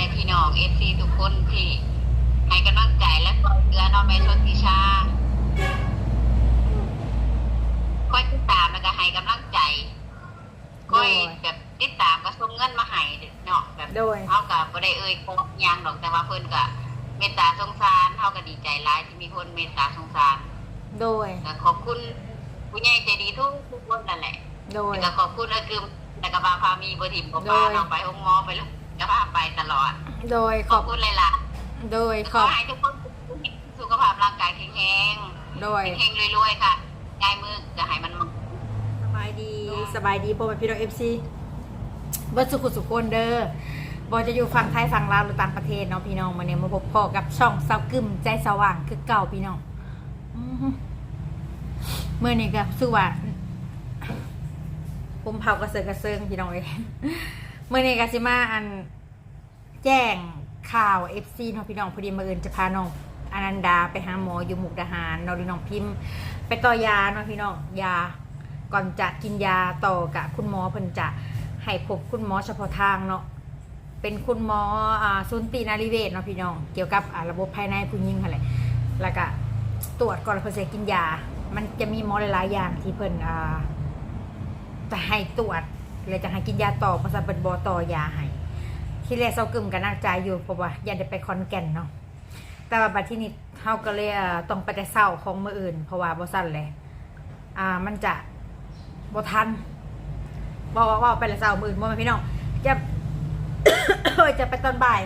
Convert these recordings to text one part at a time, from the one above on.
ม่พี่น้องเอฟซีทุกคนที่ให้กำลังใจและคอยเตือนน้องแม่ชนทิชาคอยติดตามแล้วก็ให้กำลังใจคอยแบบติดตามก็ส่งเงินมาให้เนาะแบบโดยเฮากับบ่ได้เอ่ยคงหยังดอกแต่ว่าเพิ่นก็เมตตาสงสารเฮาก็ดีใจหลายที่มีคนเมตตาสงสารโดย ก็ขอบคุณผู้ใหญ่ใจดีทุกทุกคนนั่นแหละโดย แล้วก็ขอบคุณก็คือแต่กบาพามีบ่ถิ่มบ่ปาโดยน้องไปห้องหมอไปแล้ วก็พาไปตลอด โดยขขออบบคุณเลยล่ะโดยขขออบให้ทุกคนสุขภาพร่างกายแข็งแรงโดย แข็งๆรวยๆค่ะง่ายมือจะให้มันสบายดีสบายดีพ่อแม่พี่น้องเอฟซีเบิร์สุขุสุขคนเด้อบอจะอยู่ฝั่งไทยฝั่งลาวหรือต่างประเทศเนาะพี่น้องมาเนี่ยมาพบพ่อกับช่องเซากึมใจสว่างคือเก่าพี่น้องอื้อหือเมื่อนี้ก็รู้สึกว่าผมเผากระเซิงกระเซิงพี่น้องเลย เมื่อในก็สิมาอันแจ้งข่าวเอฟซีเนาะพี่น้องพอดีมาเอินจะพาน้องอนันดาไปหาหมออยู่หมุกดาหารเนาะหรือน้องพิมพ์ ไปต่อยาเนาะพี่น้องยาก่อนจะกินยาต่อกับคุณหมอเพิ่นจะให้พบคุณหมอเฉพาะทางเนาะเป็นคุณหมออ่าสุนตีนารีเวชเนาะพี่น้อง เกี่ยวกับอ่าระบบภายในผู้หญิงอะไรแล้วก็ตรวจก่อนเพิ่นจะกินยา มันจะมีหมอหลายๆอย่างที่เพิ่นอ่าจะให้ตรวจ เลยจะให้กินยาต่อเพราะฉะนั้นเพิ่นบ่ต่อยาให้ที่แรกเซากึมกันนักใจอยู่เพราะว่ายันได้ไปคอนแก่นเนาะแต่ว่าบัดที่นี้เฮาก็เลยต้องไปแต่เช้าของมืออื่น เพราะว่าบ่ซั่นเลยอ่ามันจะบ่ทันบอกว่าว่าไปละเสาร์มื่นบ่แม่นพี่น้องจะจะไปตอนบ่าย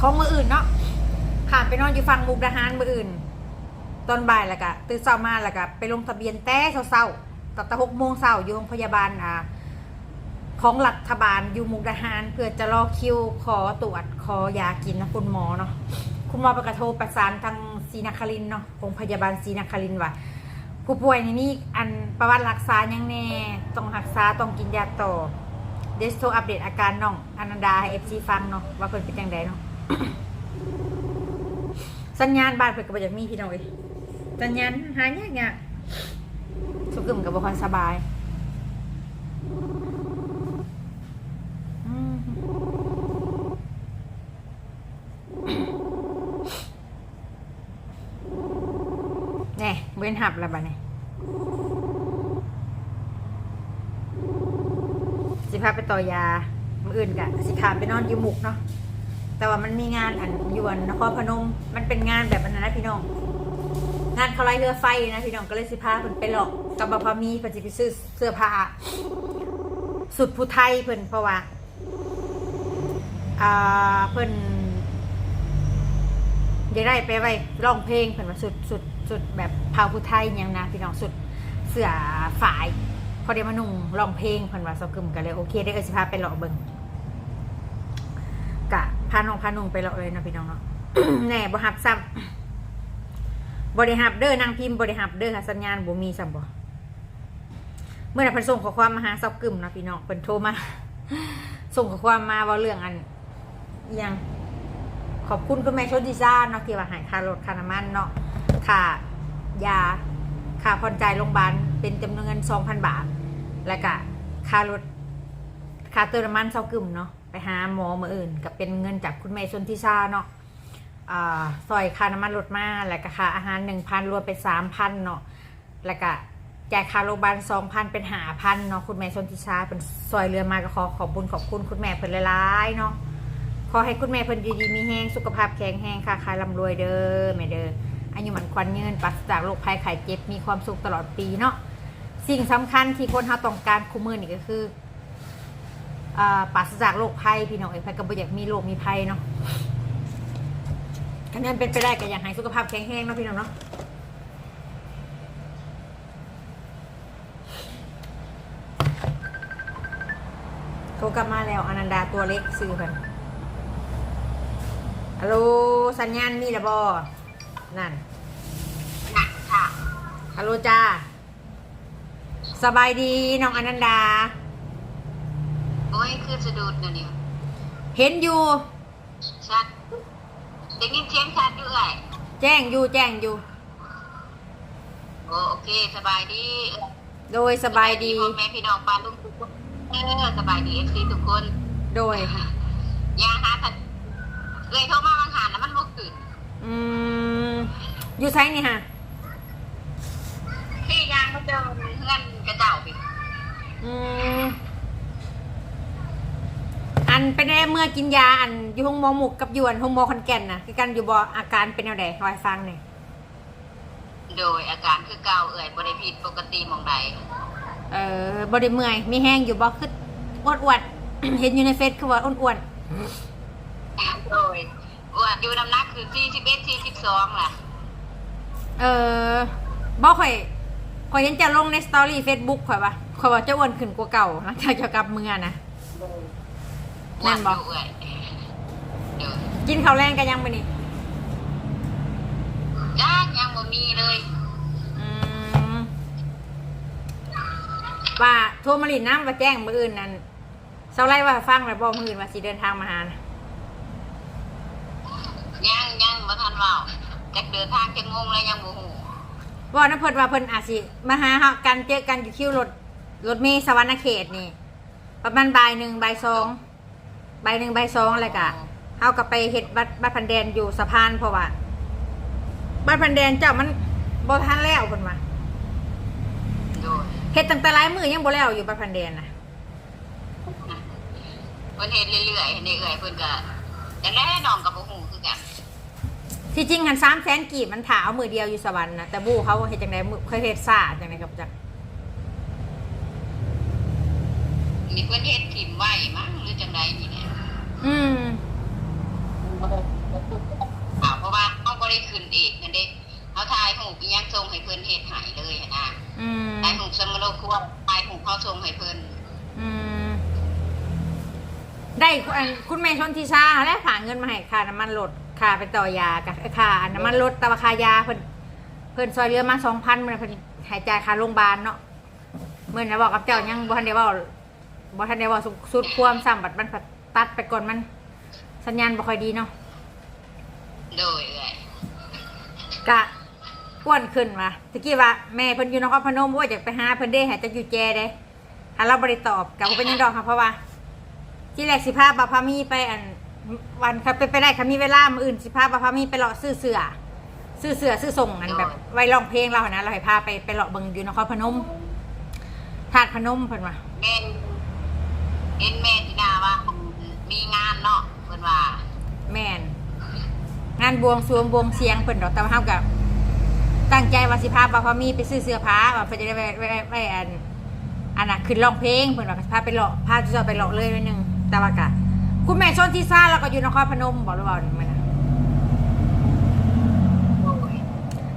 ของมืออื่นเนาะขามไปนอนอยู่ฟังมุกดาหารมืออื่น ตอนบ่ายแล้วก็ตื่นเช้ามาแล้วก็ไปลงทะเบียนแต่เช้าๆ ตั้งแต่หกโมงเช้าอยู่โรงพยาบาลอ่าของรัฐบาลอยู่มุกดาหารเพื่อจะรอคิวขอตรวจขอยากินนะคุณหมอเนาะคุณหมอประกาศโทรประสานทางศรีนครินเนาะโรงพยาบาลศรีนครินว่าผู้ป่วยนี่มีอันประวัติรักษายังแน่ต้องรักษาต้องกินยาต่อเดยวสโทรอัปเดตอาการน้องอนันดาให้เอฟซีฟังเนาะว่าเพิ่นเป็นยังไงเนาะสัญญาณบ้านเพิ่นก็บ่อยากมีพี่น้องเอ้ยสัญญาณหายากยาก สุกึมกับบ่ค่อยสบายอืมแน่เว้นหับแล้วบัดนี้สิพาไปต่อยามืออื่นกะสิขามไปนอนอยู่หมุกเนาะแต่ว่ามันมีงานอันยวนนครพนม มันเป็นงานแบบนั้นนะพี่น้อง งานเขาไล่เรือไฟนะพี่น้องก็เลยสิพาเพิ่นไปหลอกกับบพามีเพิ่นสิไปซื้อเสื้อผ้าสุดผู้ไทยเพิ่นเพราะว่าอ่าเพิ่นได้ได้ไปไว้ร้องเพลงเพิ่นว่าสุดสุดสุดแบบเผาผู้ไทยยังนะพี่น้องสุดเสื้อฝ่ายพอได้มานุ่งร้องเพลงเพิ่นว่าเซากึมกันเลยโอเคได้เออสิพาไปเลาะเบิ่งกะพาน้องพานุ่งไปเลาะเลยนะพี่น้องเนาะแหน่บ่ฮับซ้ำ บ่ได้ฮับเด้อนางพิมพ์บ่ได้ฮับเด้อค่ะสัญญาณบ่มีซ้ำบ่เมื่อน่ะเพิ่นส่งข้อความมาหาซากึมเนาะพี่น้องเพิ่นโทรมา ส่งข้อความมาเว่าเรื่องอันอิหยังขอบคุณคุณแม่ชนทิซาเนาะที่ว่าหายค่ารถคาน้ำมันเนาะค่ายาค่าผ่อนจ่ายโรงพยาบาลเป็นจำนวนเงิน2,000บาท แล้วก็ค่ารถค่าเติมน้ำมันเซากึ่มเนาะไปหาหมอมืออื่นก็เป็นเงินจากคุณแม่ชนทิชาเนาะ ซอยค่าน้ำมันรถมาแล้วก็ค่าอาหาร1,000รวมเป็น3,000เนาะแล้วก็จ่ายค่าโรงพยาบาล2,000เป็น5,000เนาะคุณแม่ชนทิชาเป็นซอยเรือมาก็ขอขอบคุญขอบคุณคุณแม่เพิ่นหลายๆเนาะขอให้คุณแม่เพิ่นดีๆมีแห้งสุขภาพแข็งแรงค่ะคายร่ำรวยเด้อแม่เด้ออายุหมันควันยืนปราศจากโรคภัยไข้เจ็บมีความสุขตลอดปีเนาะสิ่งสำคัญที่คนเฮาต้องการคู่มือนี่ก็คืออปราศจากโรคภัยพี่น้องเอ้ยภัยก็บ่อยากมีโรคมีภัยเนาะ คะแนนเป็นไปได้ก็อยากให้สุขภาพแข็งแรงเนาะพี่น้องเนาะโทรกลับมาแล้วอนันดาตัวเล็กซื้อเพิ่นฮัลโหลสัญญาณมีระบอนั่นหนักค่ะฮัลโหลจ้า สบายดีน้องอนันดา โอ้ย คือสะดุดเดี๋ยวนี้เห็นอยู่ชัด ได้ยินเสียงชัดด้วยแจ้งอยู่แจ้งอยู่ โอโอเค สบายดีเออโดยสบายดี พ่อแม่พี่น้องปาลุงทุกคนเออสบายดีเอฟซีทุกคนโดย ยาหาทันเอ้ยโทรมาบางหานแล้วมันบ่ขึ้นอืมอยู่ไซนี่ฮะพี่ยางเขาเจอเพื่อนกระเจ้าไปอืม อันเป็นได้เมื่อกินยาอันอยู่ห้องหมอหมุกกับอยวนห้องหมอคอนแก่นนะคือกันอยู่บออาการเป็นแนวใดคอยฟังหน่อยโดยอาการคือเก่าเอ่ยบริผิดปกติหมองใดเออบริเมื่อยมีแห้งอยู่บอคืออ้วนอ้วนๆเห็นอยู่ในเฟซคือว่าอ้วนอ้วนโดยอ้วนอยู่น้ำหนักคือสี่สิบเอ็ดสี่สิบสองล่ะๆเออบอข่อยข่อยเห็นจะลงในสตอรี่เฟซบุ๊กข่อยว่าข่อยว่าจะอ้วนขึ้นกว่าเก่าหลังจากจะกลับเมืองนะ แม่นบ่อ้วนอยู่เอ่ยโดยกินข้าวแรงกันยังไปนี่จ้ายังบ่มีเลยอืมว่าโทรมาลินน้ำมาแจ้งมืออื่นนั่นเสาไล่ว่าฟังแล้วบอกมืออื่นว่าสิเดินทางมาหานะยังยังบ่ทันเว่าจักเดินทางจะงงเลยยังบ่ฮู้ว่าน้ำเพิ่นว่าเพิ่นอาจสิมาหาเฮากันเจอกันอยู่คิวรถรถเมล์สวรรณเขตนี่ ประมาณบ่ายหนึ่งบ่ายสอง บ่ายหนึ่งบ่ายสองอะไรกะเฮาก็ไปเฮ็ดบัตรบัตรพันแดนอยู่สะพานเพราะว่าบัตรพันแดนเจ้ามันบ่ทันแล้วเพิ่นว่าโดยเฮ็ดตั้งแต่หลายมื้อยังบ่แล้วอยู่บัตรพันแดนน่ะเพิ่นเฮ็ดเรื่อยๆเฮ็ดเรื่อยๆเพิ่นก็จังได๋น้องก็บ่ฮู้คือกันที่จริงหันสามแสนกีบมันถาเอามือเดียวอยู่สวรรค์นะแต่บูเขาเฮ็ดจังไดมือเคยเฮ็ดซ่าจังไดครับจัก มีเพิ่นเฮ็ดถิ่มไว้มั้งหรือจังไดนี่แหละอืมอ้าวเพราะว่าเฮาบ่ได้ขึ้นเองนั่นเด้เฮาถ่ายรูปอีหยังส่งให้เพิ่นเฮ็ดให้เลยหันน่ะอืมถ่ายรูปสมโนครัวถ่ายรูปเฮาส่งให้เพิ่นอืมได้อันคุณแม่ชนทิชาแล้วฝากเงินมาให้ค่าน้ำมันรถค่าไปต่อยากับค่าน้ำมันรถแต่ว่าค่ายาเพิ่นเพิ่นซอยเรือมาสองพันเมื่อเพิ่นหายใจายค่าโรงพยาบาลเนาะเมื่อนะบอกกับเจ้ายังบ่ทันได้เว้า บ่ทันได้เว้าสุสุดความซ้ำบัดมันผัดตัดไปก่อนมัน สัญญาณบ่ค่อยดีเนาะโดยเอ้ยกะอ้วนขึ้นว่ะตะกี้ว่าแม่เพิ่นอยู่นครพนมว่าอยากไปหาเพิ่นเด้หาจะอยู่แจเด้ถ้าเราบ่ได้ตอบกับบ่เป็นหยังดอกค่ะเพราะว่า ที่แรกสิพาบาพามีไปอันวันครับไปไปได้ค่ะมีเวลามื้ออื่นสิพาบาพามีไปเลาะซื้อเสื้อซื้อเสื้อซื้อส่งอันแบบไว้ร้องเพลงเราหั้นนะเราให้พาไปไปเลาะเบิ่งอยู่นครพนมธาตุพนมเพิ่นว่าแม่น เห็นแม่ที่นาว่ามีงานเนาะเพิ่นว่า แม่น งานบวงสรวงบวงเสียงเพิ่นดอกแต่ว่าเฮากับตั้งใจว่าสิพาบาพามีไปซื้อเสื้อผ้าว่าเพิ่นจะได้ไว้ไว้ไว้ไว้อันอันน่ะขึ้นร้องเพลงเพิ่นว่าพาไปเลาะพาจะไปเลาะเลยไว้หนึงแต่ว่ากะคุณแม่ชนที่ซ่าแล้วก็อยู่นครพนมบอกหรือเปล่านี่มันน่ะโดย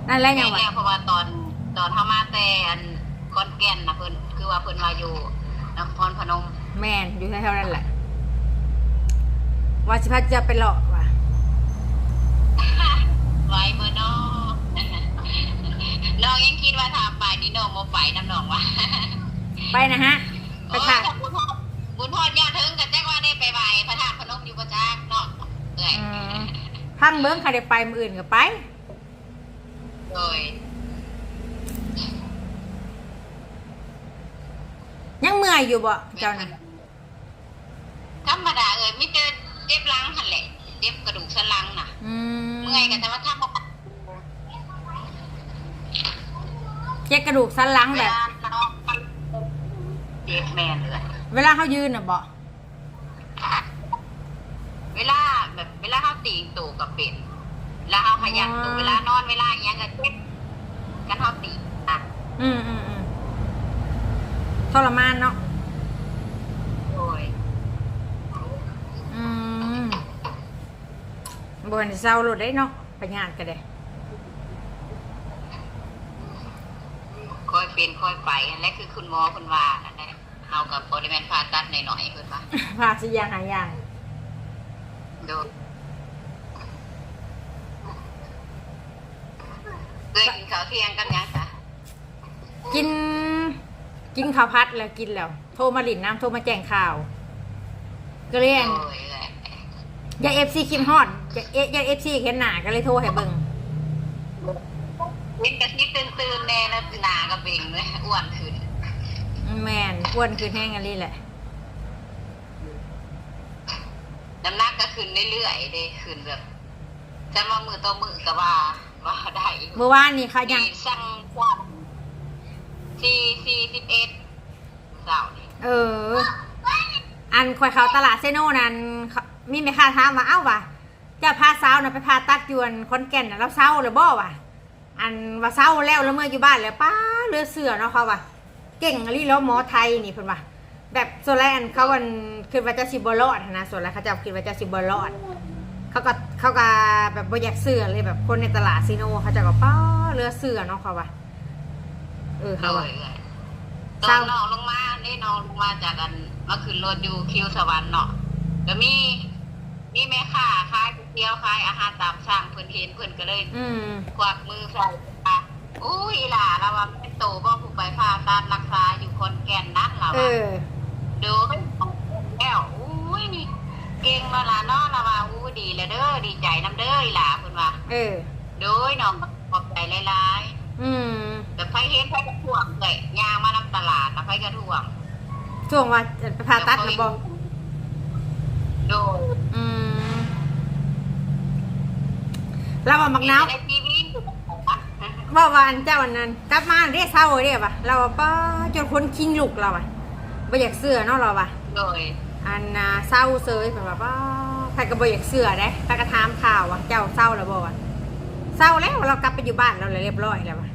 นั่นแหละแม่ยังว่าเนี่ยเพราะว่าตอนตอนเฮามาแต่อันขอนแก่นน่ะเพิ่นคือว่าเพิ่นมาอยู่นครพนม แม่นอยู่แถวๆนั้นแหละว่าสิพาจะไปเลาะว่ะไว้มื้อน้องน้องยังคิดว่าถ้าไปนี่น้องบ่ไปนํน้องว่าไปนะฮะไปโอ้ยค่ะถ้าบุญฮอดบุญฮอดยอดถึงกันแจ้งว่าได้ไปไหว้พระธาตุพนมอยู่บ่จักเนาะเอ้ยอืมพังเบิ้งใครได้ไปมืออื่นก็ไปโดย ยัง เมื่อยอยู่บ่เจ้าน่ะธรรมดาเอ้ยมีแต่เจ็บหลังหั่นแหละเจ็บกระดูกสันหลังน่ะอืมเมื่อยกันแต่ว่าถ้าบ่เจ็บกระดูกสันหลังเวแบบลาน้องเจ็บแม่นเลยเวลาเขายืนน่ะบ่เวลาแบบเวลาเขาตีตูกับเป็นเวลาเขาขยันตูเวลานอนเวลาอหยังก็เจ็บกันเขาตีอะ อืมอืมอืม ทรมานเนาะโอ้ยอืมบ่ให้เศร้าโลดได้เนาะไปงานก็ได้ค่อยเป็นค่อยไปและคือคุณหมอคุณว่านั่นแหละเอากับบริเวณผ่าตัดหน่อยๆเพิ่นว่าพาสิอย่างหาอย่างโดนเคยกินข้าวเที่ยงกันยังคะกิน กินข้าวพัดแล้วกินแล้ว โทรมาหลินน้ำโทรมาแจ้งข่าว ก็เลยอั่นโอ้ยเอ้ยอยากเอฟซีคิมฮอดอยากเออยากเอฟซีเห็นหน้าก็เลยโทรให้เบิ่งเห็นกะทิตื่นๆแน่แล้วหนาก็เบ่งเลยอ้วนขึ้นแมนอ้วนคือแห้งอันนี้แหละ น้ำหนักก็ขึ้นเรื่อยๆเลยขึ้นแบบจะมามือต่อมือก็ว่าว่าได้เมื่อวานนี่ค่ะยัง มีสั่งกว่า สี่สี่สิบเอ็ดเสาร์นี่เออ อันคอยเขาตลาดเซโนนั้นเขามีแม่ค้าถามาเอ้าวะเจ้าพาสาวนะไปพาตัดยวนคอนแก่นน่ะแล้วเศร้าหรือบ่วะอันว่าเศร้าแล้วแล้วเมื่ออยู่บ้านแล้วป้าเลือเสือเนาะเขาว่าเก่งอะไรแล้วหมอไทยนี่เพิ่นว่าแบบโซแลนเขาวันคิดว่าจะสิบรอดนะส่วนแล้วเขาจะคิดว่าจะสิบรอด เขาก็เขาก็แบบบ่อยากเสือเลยแบบคนในตลาดซีโนเขาจะก็ป้าเลือเสือเนาะเขาว่า เออโดเขาว่ายเลยตเศอร้า นน้องลงมาได้น้องลงมาจากกันมาขึ้นรถอยู่คิวสวรรค์เนาะก็มีมีแม่ค้าขายก๋วยเตี๋ยวขายอาหารตามสั่งเพิ่นเห็นเพิ่นก็เลย อืมควักมือใส่อะอุ้ยอีหล่าเราว่าเป็นโตบ่ผู้ไปผ่าตัดรักษาอยู่คนแก่นนั้นเราเอว่าอดูให้แล้วอุ้ยนี่เก่งมาละเนาะเราว่าอู้ดีแล้วเด้อดีใจน้ำเด้ออีหล่าเพิ่นว่า เออ โดยน้องขอบใจหลาย อืมๆแต่ไผเห็นไผกระท่วงเลยยางมานำตลาดนะไผกระท่วงช่วงว่าไปผ่าตัดหรือบ่โดยอืมเราว่ามักนาวในทีวีว่าว่าอันเจ้าอันนั้นกลับมาเรียกเศร้าเรียกว่ะเราว่าป้าจนคนคิงลุกเราอะบ่อยากเสือเนาะเราว่ะโดยอันน่ะเศร้าเซยเพิ่นว่าป้าใครก็บ่อยากเสือเด้ใครก็ถามข่าวว่าเจ้าเศร้าแล้วบ่วะเศร้าแล้วเรากลับไปอยู่บ้านเราเลยเรียบร้อยแล้วว่ะ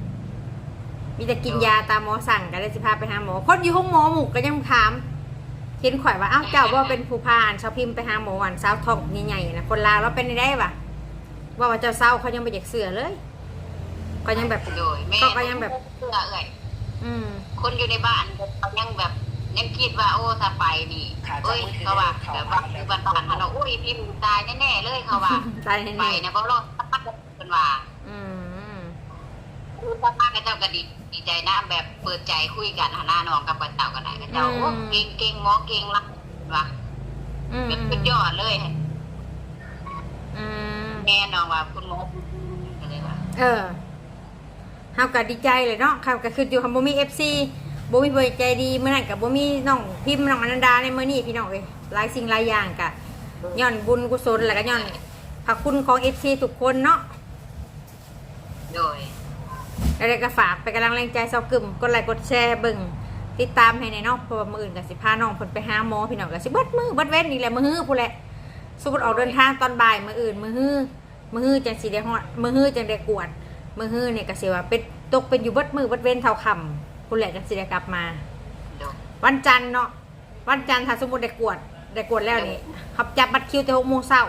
มีแต่กินยาตามหมอสั่งก็ได้สิพาไปหาหมอ คนอยู่ห้องหมอหมู่ก็ยังถามเห็นข่อยว่าอ้าวเจ้าบ่เป็นผู้พานชาวพิมพ์ไปหาหมออันสาวท้องใหญ่ๆนะคนลาวเราเป็นได้ปะว่าว่าเจ้าเศร้าเขายังบ่อยากเสือเลย ก็ยังแบบโดยแม่ก็ก็ยังแบบเสื้อเอ่ยอืมคนอยู่ในบ้านเขายังแบบยังคิดว่าโอ้ถ้าไปนี่เอ้ยเขาว่าแบบว่าคือบ้านบ้านเขาเนาะโอ้ยพิมพ์ตายแน่ๆเลยเขาว่าตายแน่ไปนะเพราะรอดตัดเป็นว่าๆอืม คือป้ากับเจ้าก็ดีดีใจนะแบบเปิดใจคุยกันหาหน้าน้องกับป้าเต่ากันไหนกับเจ้าโอ้เก่งเก่งหมอเก่งละว่าอืมแบบสุดยอดเลยอืมแม่น้องว่าคุณหมอก็เลยว่าเออเฮาก็ดีใจเลยเนาะครับก็คืออยู่คำบ่มี FC บ่มีเพิ่นใจดีมื้อนั้นก็บ่มีน้องพิมพ์น้องอนันดาในมื้อนี้พี่น้องเอ้ยหลายสิ่งหลายอย่างก็ย้อนบุญกุศลแล้วก็ย้อนพระคุณของ FC ทุกคนเนาะโดย แล้วก็ฝากไปกำลังแรงใจเซากึมกดไลค์กดแชร์เบิ่งติดตามให้ในนาะเพราะว่ามืออื่นก็สิพาน้องเพิ่นไปหาหมอพี่น้องก็สิเบิดมือเบิดเว้นอีกแหละมือฮื้อพู้นแหละสมมุติออกเดินทางตอนบ่ายมืออื่นมือฮื้อมือฮื้อจังสิได้ฮอดมือฮื้อจังได้กวดมือฮื้อเนี่ยก็สิว่าเป็นตกเป็นอยู่เบิดมือเบิดเว้นเท่าคำพู้นแหละจังสิได้กลับมา วันจันทร์เนาะวันจันทร์ถ้าสมมุติได้กวดได้กวดแล้วนี่เขาจับบัตรคิวแต่6โมงเช้า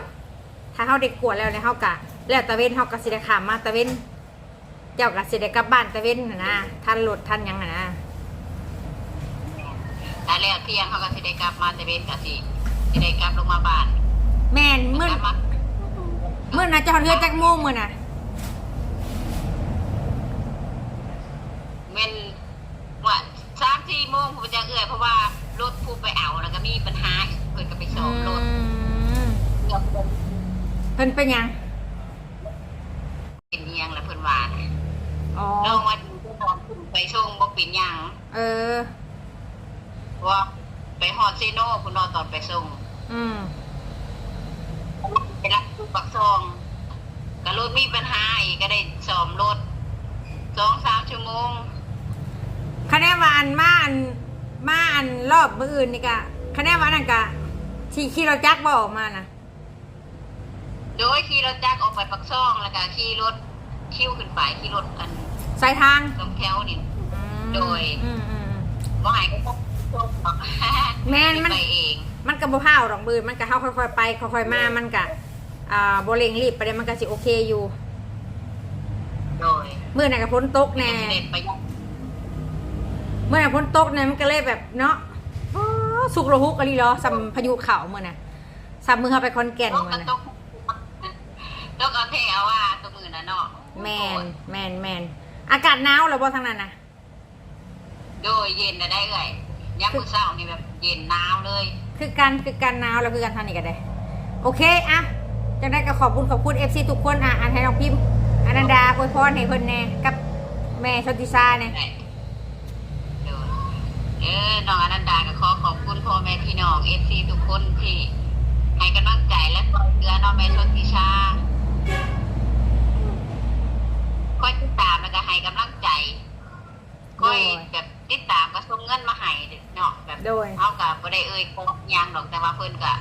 ถ้าเฮาได้กวดแล้วเนี่ยเฮาก็แล้วตะเว้นเฮาก็สิได้ข้ามมาตะเว้น เจ้าก็สิได้กลับบ้านตะเว้นน่ะนะท่านรถท่านหยังน่ะนะแต่แล้วเที่ยงเขาก็สิได้กลับมาแต่เว้นก็สิสิได้กลับลงมาบ้านแม่นมื้อกลับมามื้อน่ะเจ้าเฮือจักโมงมื้อน่ะเม่นว่าสามสี่โมงผมจะเอื่อยเพราะว่ารถผู้ไปเอาแล้วก็มีปัญหาอีกเพิ่นก็ไปสอบรถอืมเกือบเพิ่นเป็นหยัง เป็นเอียงแล้วเพิ่นว่านะ อ๋อ ลองมาดูก็นอนขึ้นไปส่งบ่เป็นหยังเออเพราะว่าไปฮอดเซโนคุณนอนตอนไปส่งอืม ไปรับผู้ปักซองก็รถมีปัญหาอีกก็ได้ซ่อมรถสองสามชั่วโมงคะแนนว่าอันมาอันมาอันรอบมื้ออื่นนี่ก็คะแนนว่านั่นก็ที่ขี่รถจักรบ่ออกมาน่ะโดยขี่รถจักรออกไปปักซองแล้วก็ขี่รถคิ้วขึ้นไปขี่รถอัน สายทางสองแถวนี่อืมโดย อืมอืมบ่หายก็ต้องส่งออกแม่นมัน ไปเองมันก็บ่พาวดอกบืนมันก็เฮาค่อยๆไปค่อยๆมามันก็อ่าบ่เร่งรีบไปได้มันก็สิโอเคอยู่โดยมื้อนั้นก็ฝนตกแน่เด็ดไปยังเมื่อน่ะฝนตกเนี่ยมันก็เลยแบบเนาะอ๋อสุกระหุกอะไรเหรอสัมพายุเข่าเมื่อน่ะสัมมือเขาไปคอนแก่นตกเมื่ก็อน่ะตกตกเอาเทเอาว่าตัวมือน่ะเนาะแมนแมนแมน อากาศหนาวเหรอบ่ทางนั้นน่ะโดยเย็นน่ะได้เลยยามมื้อเช้านี่แบบเย็นหนาวเลย คือกันคือกันหนาวแล้วคือกันทางนี้ก็ได้ โอเคอะจังได้ก็ขอบคุณขอบคุณ FC ทุกคนอะอันให้น้องพิมพ์อนันดาอวยพรให้เพิ่นแน่กับแม่ชนติชาเนี่ยได้โดยเออน้องอนันดาก็ขอขอบคุณพ่อแม่พี่น้อง FC ทุกคนที่ให้กำลังใจซอยเรือเนาะแม่ชนทิชาคอยติดตามแล้วก็ ให้กำลังใจคอยแบบติดตามก็ส่งเงินมาให้เนาะแบบโดยเฮากับบ่ได้เอ่ยโกงหยังดอกแต่ว่าเพิ่นก็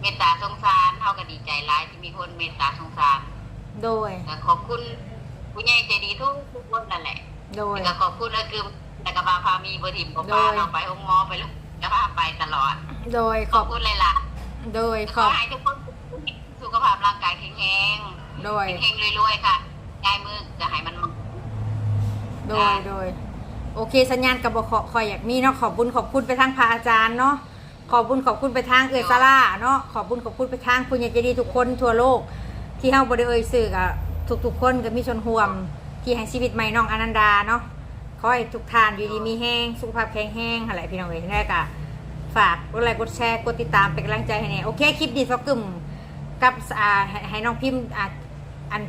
เมตตาสงสารเฮาก็ดีใจหลายที่มีคนเมตตาสงสาร โดยก็ขอบคุณผู้ใหญ่ใจดีทุกทุกคนนั่นแหละ โดยแล้วก็ขอบคุณก็คือแต่ก็บาพามีบ่ถิ่มบ่โดพายน้องไปห้องหมอไปลูกก็พาไปตลอด โดยขขออบบคุณเลยล่ะ โดยขขออบให้ทุกคนสุขภาพร่างกายแข็งแรงโดยแข็งๆรวยๆค่ะยายมือจะให้มัน โดยโดยโอเค สัญญาณกับบคคอยอยากมีเนาะขอบบุญขอบคุณไปทางพระอาจารย์เนาะขอบบุญขอบคุณไปทางเอือซาร่าเนาะขอบบุญขอบคุณไปทางคุณยายใจดีทุกคนทั่วโลก ที่เฮาบ่ได้เอ่ยสื่อกับทุกๆคนก็มีชนห่วมที่ให้ชีวิตใหม่น้องอนันดาเนาะขอให้ทุกท่านอยู่ดีมีแห้งสุขภาพแข็งแรงอะไรพี่น้องเอ้ยแรกอะฝากกดไลค์กดแชร์กดติดตามเป็นกำลังใจให้แน่โอเคคลิปดีสักกึ่มกับอ่าให้ให้น้องพิมพ์อะอัน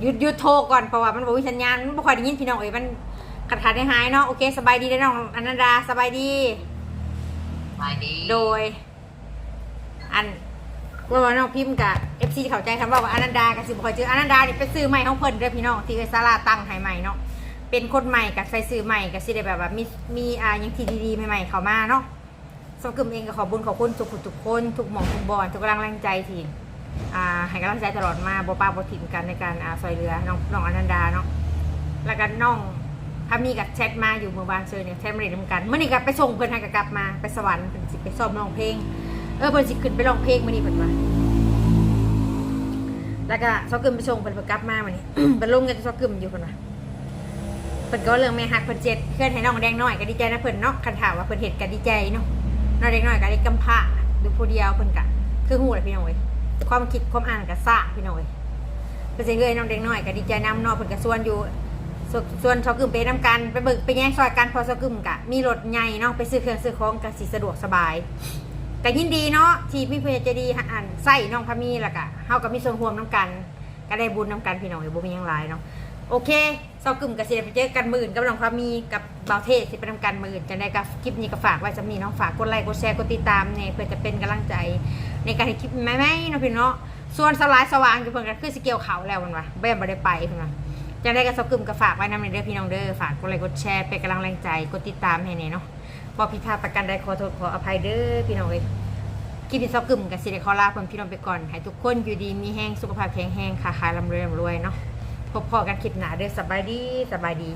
หยุดหยุดโทรก่อนเพราะว่ามันบอกวิสัญญาณมันบ่ค่อยได้ยินพี่น้องเอ้ยมันขาดขาดหายๆเนาะโอเคสบายดีเด้อน้องอนันดาสบายดีไปดีโดย อันว่าน้องพิมพ์กับเอฟซีเข้าใจคำว่าว่าอนันดากับสิบคอยเจออนันดานี่ไปซื้อใหม่ของเพิ่นเด้อพี่น้องที่เอซาลาตั้งให้ใหม่เนาะเป็นคนใหม่กับใส่ซื้อใหม่กับสิได้แบบว่ามีมีอ่ายังที่ดีๆใหม่ๆเข้ามาเนาะสกึมเองก็ขอบุญขอบคุณทุกคนทุกคนทุกหมองทุกบอลทุกกำลังแรงใจที่ อ่าให้กำลังใจตลอดมาบ่ป้าบ่ถิ่นกันในการอ่าซอยเรือน้องน้องอนันดาเนาะแล้วก็น้องพามีกับแชทมาอยู่เมื่อวานเชิญเนี่ยแชทมาเรียนกันเมื่อนี้ก็ไปส่งเพิ่อนให้ก็กลับมาไปสวรรค์เพิ่นสิไปซ้อมร้องเพลงเออเพิ่อนสิขึ้นไปร้องเพลงเมื้อนี้เพิ่นว่าแล้วก็ซอกกึมไปส่งเพิ่นเพิ่นกลับมาเมื้อนี้เพิ่นลงเงินซอกกึมอยู่เพิ่นว่าเพิ่นก็เรื่องแม่ฮักเพิ่นเจ็ดเพื่อนให้น้องแดงน้อยก็ดีใจนะเพิ่นเนาะคันถามว่าเพิ่นเฮ็ดก็ดีใจเนาะน้องแดงน้อยก็ได้กำพร้าดูผู้เดียวเพิ่นก็คือฮู้แหละพี่น้องเอ้ย ความคิดความอ่านก็ซ่าพี่น้องเอ้ยเพิ่นสิเอ้ยน้องแดงน้อยก็ดีใจนํเนาะเพิ่นก็ชวนอยู่ส่วนส่วนชาวกึ่มไปน้ำกันไปเบิกไปแย่งซอยกันพอชาวกึ่มกะมีรถใหญ่เนาะไปซื้อเครื่องซื้อของกะสิสะดวกสบายก็ยินดีเนาะที่พี่เพจใจะดีอ่านใส่น้องพามีและกะเฮากับมีส่วนร่วมน้ำกันก็ได้บุญน้ำกันพี่น้องอย่าบ่มีหยังหลายเนาะโอเคชาวกึ่มกะสิได้ไปเจอกันมื่นกับน้องพามีกับเบาเทศสิไปน้ำกันมื่นจังได้กับคลิปนี้ก็ฝากไว้สำนีเน้องฝากกดไลค์กดแชร์กดติดตามเนี่ยเพื่อจะเป็นกำลังใจ ในการให้คลิปใหม่ๆเนาะพี่เนาะส่วนสลายสว่างอยู่เพิ่นก็คือสเกี่ยวเขาแล้วมันว่าแบ่บ่ได้ไปเพิ่นว่าจะได้กระสกึ่มกับฝากไว้นำในเด้อพี่น้องเด้อฝากกดไลค์กดแชร์เป็นกำลังแรงใจกดติดตามให้เนี่ยเนาะบอกผิดพลาดประกันใดขอโทษขออภัยเด้อพี่น้องเอ้ยคลิปที่ซอกกึ่มกับสิเดคอลาเพิ่นพี่น้องไปก่อนให้ทุกคนอยู่ดีมีแห้งสุขภาพแข็งแรงค้าขายร่ำรวยร่ำรวยเนาะพบพอกันคลิปหน้าเด้อสบายดีสบายดี